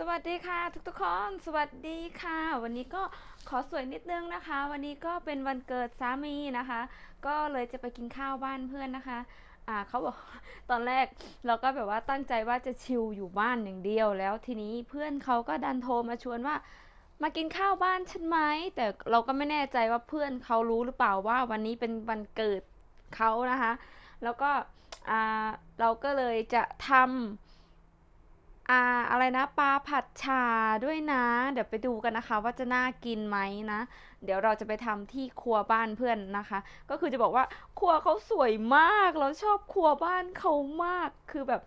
สวัสดีค่ะทุกทุกๆคนสวัสดีค่ะ วันนี้ก็ขอสวยนิดนึงนะคะ วันนี้ก็เป็นวันเกิดสามีนะคะ ก็เลยจะไปกินข้าวบ้านเพื่อนนะคะอ่าเขาบอกตอนแรกเราก็แบบว่าตั้งใจว่าจะชิลอยู่บ้านอย่างเดียวแล้วทีนี้เพื่อนเขาก็ดันโทรมาชวนว่า มากินข้าวบ้านฉันไหมแต่เราก็ไม่แน่ใจว่าเพื่อนเขารู้หรือเปล่าว่าวันนี้เป็นวันเกิดเขานะคะ แล้วก็อ่าเราก็เลยจะทำ อ่าอะไรนะปลาผัดชาด้วยนะ เดี๋ยวไปดูกันนะคะ ว่าจะน่ากินไหมนะ เดี๋ยวเราจะไปทำที่ครัวบ้านเพื่อนนะคะ ก็คือจะบอกว่าครัวเขาสวยมากเราชอบครัวบ้านเขามากคือแบบ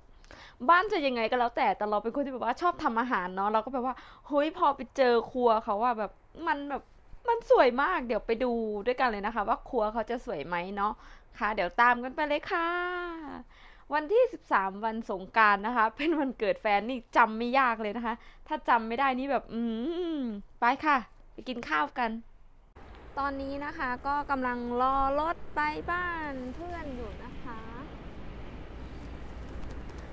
บ้านจะยังไงก็แล้วแต่แต่เราเป็นคนที่แบบว่าชอบทำอาหารเนาะเราก็แบบว่าเฮ้ยพอไปเจอครัวเขาว่าแบบมันแบบมันสวยมากเดี๋ยวไปดูด้วยกันเลยนะคะ ว่าครัวเขาจะสวยไหมเนาะค่ะ เดี๋ยวตามกันไปเลยค่ะ วันที่ 13 วันสงการนะคะ เป็นวันเกิดแฟนนี่จำไม่ยากเลยนะคะ ถ้าจำไม่ได้นี่แบบ อืม ไปค่ะ ไปกินข้าวกัน ตอนนี้นะคะก็กำลังรอรถไปบ้านเพื่อนอยู่นะคะ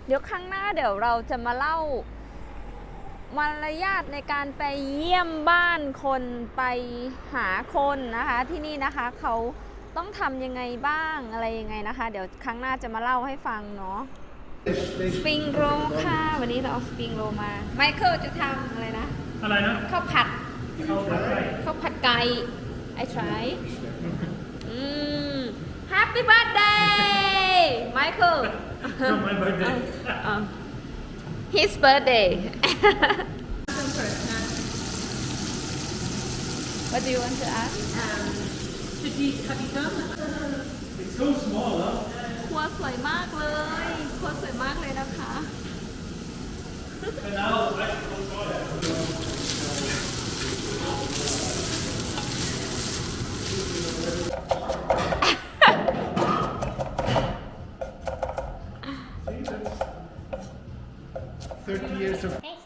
เดี๋ยวข้างหน้าเดี๋ยวเราจะมาเล่ามารยาทในการไปเยี่ยมบ้านคนไปหาคนนะคะ ที่นี่นะคะเขา ต้องทำยังไงบ้างอะไรยังไงนะคะ เดี๋ยวครั้งหน้าจะมาเล่าให้ฟังเนาะสปริงโรลค่ะ วันนี้เราเอาสปริงโรลมา ไมเคิลจะทำอะไรนะ อะไรนะข้าวผัดเข้าไปได้ข้าวผัดไก่ I try อืม Happy birthday Michael No, my birthday. um, His birthday What do you want to ask It's so small, huh? ครัวสวยมากเลย ครัวสวยมากเลยนะคะ And now I can go toilet. See, that's 30 years of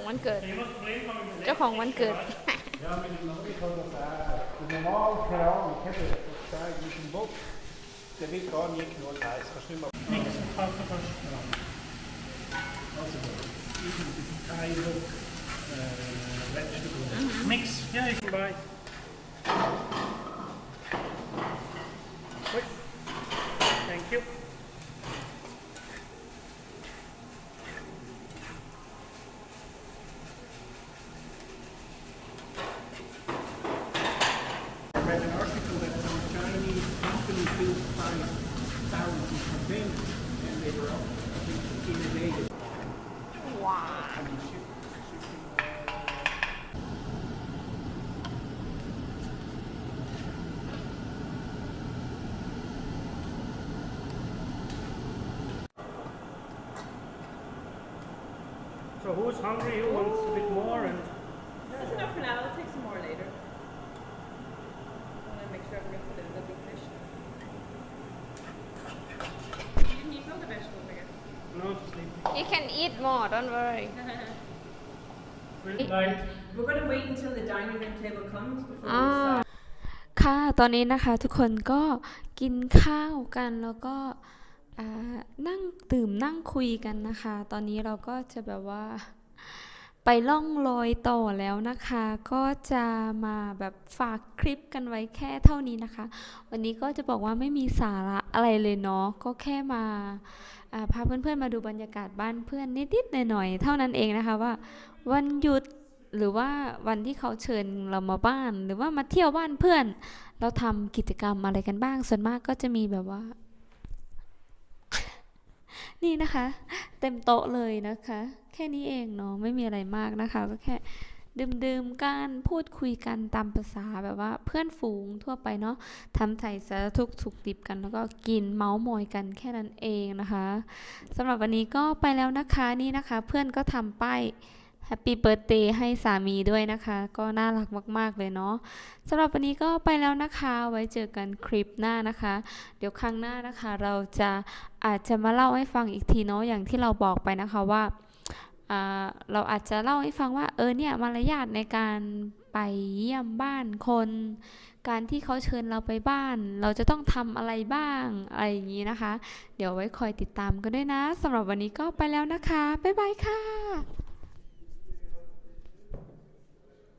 ของวันเกิด เจ้าของวันเกิด Ja, men det må vi komme fra. Read an article that some Chinese company built 5,000 containers and they were all, I think, inundated. ว้า I mean, ship, shipping, uh, So who's hungry? Who wants a bit more? And That's enough for now. I'll take some more later. You can eat more don't worry Really light. We're gonna wait until the dining room table comes before อ่า we decide. ค่ะ ตอนนี้นะคะทุกคนก็กินข้าวกันแล้วก็อ่านั่งดื่มนั่งคุยกันนะคะ ตอนนี้เราก็จะแบบว่า ไปล่องลอยต่อแล้วนะคะ ก็จะมาแบบฝากคลิปกันไว้แค่เท่านี้นะคะ วันนี้ก็จะบอกว่าไม่มีสาระอะไรเลยเนาะก็แค่มาพาเพื่อนๆมาดูบรรยากาศบ้านเพื่อนนิดๆหน่อยๆเท่านั้นเองนะคะว่า วันหยุดหรือว่าวันที่เขาเชิญเรามาบ้าน หรือว่ามาเที่ยวบ้านเพื่อน เราทำกิจกรรมอะไรกันบ้างส่วนมากก็จะมีแบบว่า นี่นะคะ เต็มโต๊ะเลยนะคะ แค่นี้เองเนาะไม่มีอะไรมากนะคะ ก็แค่ดื่มๆกันพูดคุยกันตามภาษาแบบว่าเพื่อนฝูงทั่วไปเนาะทำไถ่สารทุกสุกดิบกัน แล้วก็กินเมาส์มอยกันแค่นั้นเองนะคะสำหรับวันนี้ก็ไปแล้วนะคะนี่นะคะ เพื่อนก็ทำป้าย Happy Birthday ให้สามีด้วยนะคะ ก็น่ารักมากๆเลยเนาะสำหรับวันนี้ก็ไปแล้วนะคะ ไว้เจอกันคลิปหน้านะคะ เดี๋ยวครั้งหน้านะคะ เราจะอาจจะมาเล่าให้ฟังอีกทีเนาะอย่างที่เราบอกไปนะคะว่าเราอาจจะเล่าให้ฟังว่าเออเนี่ยมารยาทในการไปเยี่ยมบ้านคน การที่เขาเชิญเราไปบ้าน เราจะต้องทำอะไรบ้างอะไรอย่างนี้นะคะ เดี๋ยวไว้คอยติดตามกันด้วยนะสำหรับวันนี้ก็ไปแล้วนะคะ บ๊ายบายค่ะ